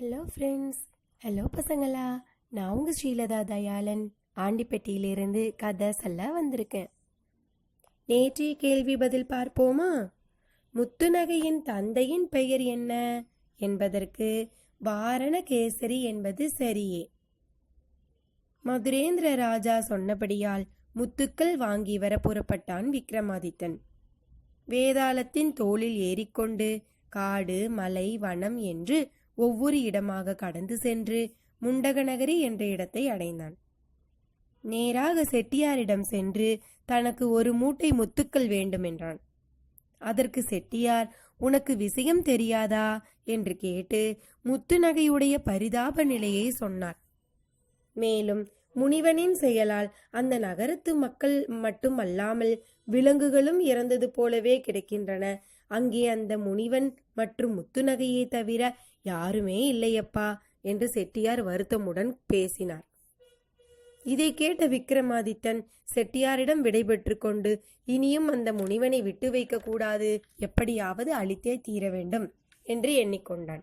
Hello friends hello பசங்களா. நான் உங்கள் ஸ்ரீலதா தயாளன். ஆண்டிப்பட்டியிலிருந்து கதை சொல்ல வந்திருக்கேன். நேற்றைய கேள்வி பதில் பார்ப்போமா? முத்துநகையின் தந்தையின் பெயர் என்ன? என்பதற்கு வாரணகேசரி என்பது சரியே. மதுரேந்திர ராஜா சொன்னபடியால் முத்துக்கள் வாங்கி வர புறப்பட்டான் விக்ரமாதித்தன். வேதாளத்தின் தோளில் ஏறிக்கொண்டு காடு மலை வனம் என்று ஒவ்வொரு இடமாக கடந்து சென்று முண்டகநகரி என்ற இடத்தை அடைந்தான். நேராக செட்டியாரிடம் சென்று தனக்கு ஒரு மூட்டை முத்துக்கள் வேண்டுமென்றான். அதற்கு செட்டியார் உனக்கு விஷயம் தெரியாதா? என்று கேட்டு முத்து நகையுடைய பரிதாப நிலையை சொன்னார். மேலும் முனிவனின் செயலால் அந்த நகரத்து மக்கள் மட்டுமல்லாமல் விலங்குகளும் இறந்தது போலவே கிடைக்கின்றன. அங்கே அந்த முனிவன் மற்றும் முத்துநகையை தவிர யாருமே இல்லையப்பா என்று செட்டியார் வருத்தமுடன் பேசினார். இதை கேட்ட விக்ரமாதித்தன் செட்டியாரிடம் விடைபெற்று கொண்டு இனியும் அந்த முனிவனை விட்டு வைக்க கூடாது எப்படியாவது அழித்தே தீர வேண்டும் என்று எண்ணிக்கொண்டான்.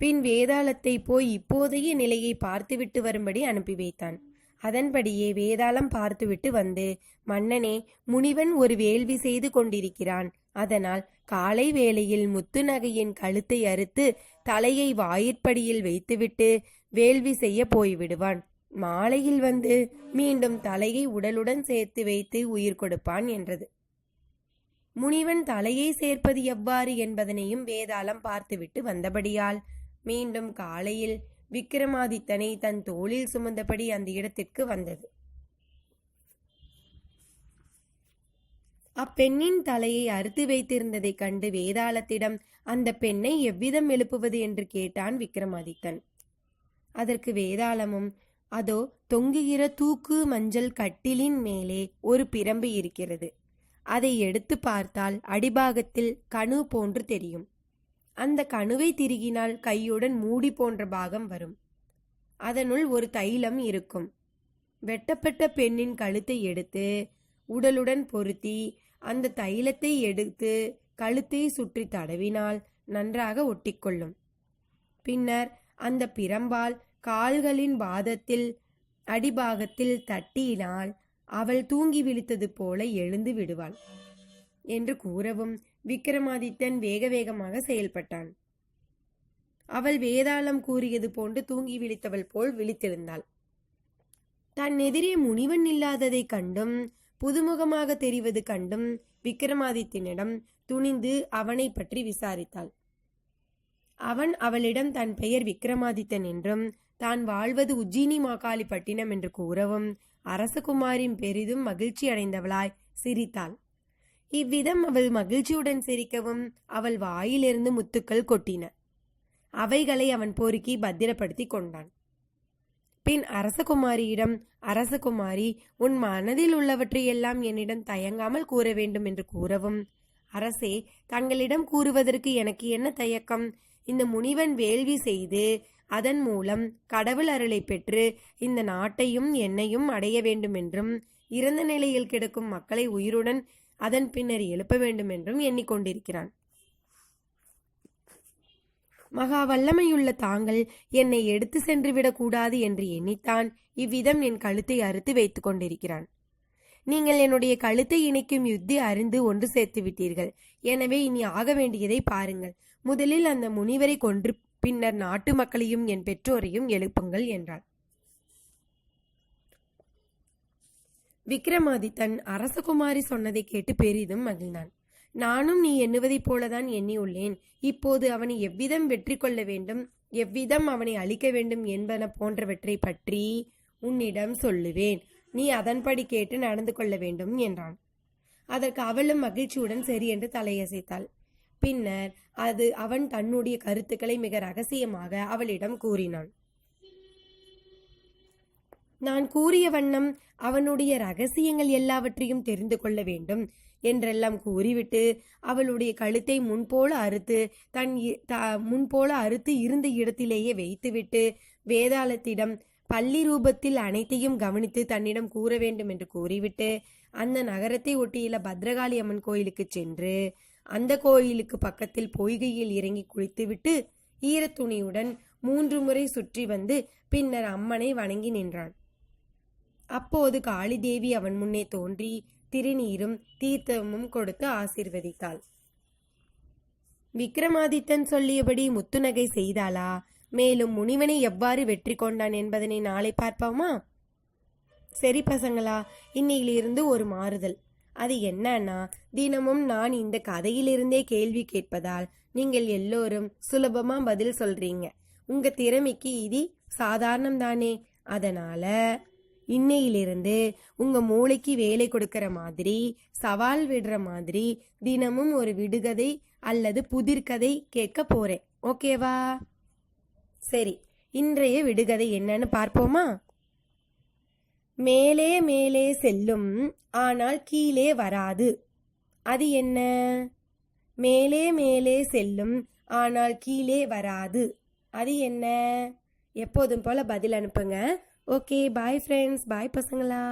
பின் வேதாளத்தை போய் இப்போதைய நிலையை பார்த்துவிட்டு வரும்படி அனுப்பி வைத்தான். அதன்படியே வேதாளம் பார்த்துவிட்டு வந்து மன்னனே முனிவன் ஒரு வேள்வி செய்து கொண்டிருக்கிறான். அதனால் காலை வேளையில் முத்து நகையின் கழுத்தை அறுத்து தலையை வாயிற்படியில் வைத்துவிட்டு வேள்வி செய்ய போய்விடுவான். மாலையில் வந்து மீண்டும் தலையை உடலுடன் சேர்த்து வைத்து உயிர் கொடுப்பான் என்றது. முனிவன் தலையை சேர்ப்பது எவ்வாறு என்பதனையும் வேதாளம் பார்த்துவிட்டு வந்தபடியால் மீண்டும் காலையில் விக்கிரமாதித்தனை தன் தோளில் சுமந்தபடி அந்த இடத்திற்கு வந்தது. அப்பெண்ணின் தலையை அறுத்து வைத்திருந்ததைக் கண்டு வேதாளத்திடம் அந்த பெண்ணை எவ்விதம் எழுப்புவது என்று கேட்டான் விக்ரமாதித்தன் அதற்கு வேதாளமும் அதோ தொங்குகிற தூக்கு மஞ்சள் கட்டிலின் மேலே ஒரு பிரம்பு இருக்கிறது. அதை எடுத்து பார்த்தால் அடிபாகத்தில் கணு போன்று தெரியும். அந்த கணுவை திருகினால் கையுடன் மூடி போன்ற பாகம் வரும். அதனுள் ஒரு தைலம் இருக்கும். வெட்டப்பட்ட பெண்ணின் கழுத்தை எடுத்து உடலுடன் பொருத்தி அந்த தைலத்தை எடுத்து கழுத்தை சுற்றி தடவினால் நன்றாக ஒட்டிக்கொள்ளும். பின்னர் அந்த பிரம்பால் கால்களின் பாதத்தில் அடிபாகத்தில் தட்டினால் அவள் தூங்கி விழித்தது போல எழுந்து விடுவாள். என்று கூறவும் விக்ரமாதித்தன் வேக வேகமாக செயல்பட்டான். அவள் வேதாளம் கூறியது போன்று தூங்கி விழித்தவள் போல் விழித்தெழுந்தாள் தன் எதிரே முனிவன் இல்லாததைக் கண்டும் புதுமுகமாக தெரிவது கண்டும் விக்ரமாதித்தனிடம் துணிந்து அவனை பற்றி விசாரித்தாள். அவன் அவளிடம் தன் பெயர் விக்ரமாதித்தன் என்றும் தான் வாழ்வது உஜ்ஜினி மாகாளி பட்டினம் என்று கூறவும் அரசகுமாரின் பெரிதும் மகிழ்ச்சி அடைந்தவளாய் சிரித்தாள். இவ்விதம் அவள் மகிழ்ச்சியுடன் சிரிக்கவும் அவள் வாயிலிருந்து முத்துக்கள் கொட்டின. அவைகளை அவன் பொறுக்கி பத்திரப்படுத்தி கொண்டான். பின் அரசகுமாரியிடம் அரசகுமாரி உன் மனதில் உள்ளவற்றையெல்லாம் என்னிடம் தயங்காமல் கூற வேண்டும் என்று கூறவும் அரசே தங்களிடம் கூறுவதற்கு எனக்கு என்ன தயக்கம்? இந்த முனிவன் வேள்வி செய்து அதன் மூலம் கடவுள் அருளை பெற்று இந்த நாட்டையும் என்னையும் அடைய வேண்டும் என்றும் இறந்த நிலையில் கிடக்கும் மக்களை உயிருடன் அதன் பின்னர் எழுப்ப வேண்டும் என்றும் எண்ணிக்கொண்டிருக்கிறான். மகா வல்லமையுள்ள தாங்கள் என்னை எடுத்து சென்று விடக்கூடாது என்று எண்ணித்தான் இவ்விதம் என் கழுத்தை அறுத்து வைத்துக் கொண்டிருக்கிறான். நீங்கள் என்னுடைய கழுத்தை இணைக்கும் யுத்தி அறிந்து ஒன்று சேர்த்து விட்டீர்கள். எனவே இனி ஆக வேண்டியதை பாருங்கள். முதலில் அந்த முனிவரை கொன்று பின்னர் நாட்டு மக்களையும் என் பெற்றோரையும் எழுப்புங்கள் என்றாள். விக்ரமாதித்தன் அரசகுமாரி சொன்னதை கேட்டு பெரிதும் மகிழ்ந்தான். நானும் நீ எண்ணுவதைப் போலதான் எண்ணியுள்ளேன். இப்போது அவனை எவ்விதம் வெற்றி கொள்ள வேண்டும் எவ்விதம் அவனை அழிக்க வேண்டும் என்பன போன்றவற்றை பற்றி உன்னிடம் சொல்லுவேன். நீ அதன்படி கேட்டு நடந்து கொள்ள வேண்டும் என்றான். அதற்கு அவளும் மகிழ்ச்சியுடன் சரி என்று தலையசைத்தாள். பின்னர் அது அவன் தன்னுடைய கருத்துக்களை மிக ரகசியமாக அவளிடம் கூறினான். நான் கூறிய வண்ணம் அவனுடைய ரகசியங்கள் எல்லாவற்றையும் தெரிந்து கொள்ள வேண்டும் என்றெல்லாம் கூறிவிட்டு அவளுடைய கழுத்தை முன்போல அறுத்து தன் இ- த- முன்போல அறுத்து இருந்த இடத்திலேயே வைத்துவிட்டு வேதாளத்திடம் பள்ளி ரூபத்தில் அனைத்தையும் கவனித்து தன்னிடம் கூற வேண்டும் என்று கூறிவிட்டு அந்த நகரத்தை ஒட்டியுள்ள பத்ரகாளி அம்மன் கோயிலுக்கு சென்று அந்த கோயிலுக்கு பக்கத்தில் பொய்கையில் இறங்கி குளித்துவிட்டு ஈரத்துணியுடன் மூன்று முறை சுற்றி வந்து பின்னர் அம்மனை வணங்கி நின்றான். அப்போது காளிதேவி அவன் முன்னே தோன்றி திருநீரும் தீர்த்தமும் கொடுத்து ஆசிர்வதித்தாள். விக்ரமாதித்தன் சொல்லியபடி முத்துநகை செய்தாளா? மேலும் முனிவனை எவ்வாறு வெற்றி கொண்டான் என்பதனை நாளை பார்ப்போமா? சரி பசங்களா இன்னையிலிருந்து ஒரு மாறுதல். அது என்னன்னா தினமும் நான் இந்த கதையிலிருந்தே கேள்வி கேட்பதால் நீங்கள் எல்லோரும் சுலபமா பதில் சொல்றீங்க. உங்க திறமைக்கு இது சாதாரணம் தானே அதனால இன்னையிலிருந்து உங்க மூளைக்கு வேலை கொடுக்கிற மாதிரி சவால் விடுற மாதிரி தினமும் ஒரு விடுகதை அல்லது புதிர்கதை கேட்க போறேன். ஓகேவா சரி இன்றைய விடுகதை என்னன்னு பார்ப்போமா? மேலே மேலே செல்லும் ஆனால் கீழே வராது. அது என்ன? மேலே மேலே செல்லும் ஆனால் கீழே வராது. அது என்ன? எப்போதும் போல பதில் அனுப்புங்க. ஓகே பாய் ஃப்ரெண்ட்ஸ் பாய் பசங்களா.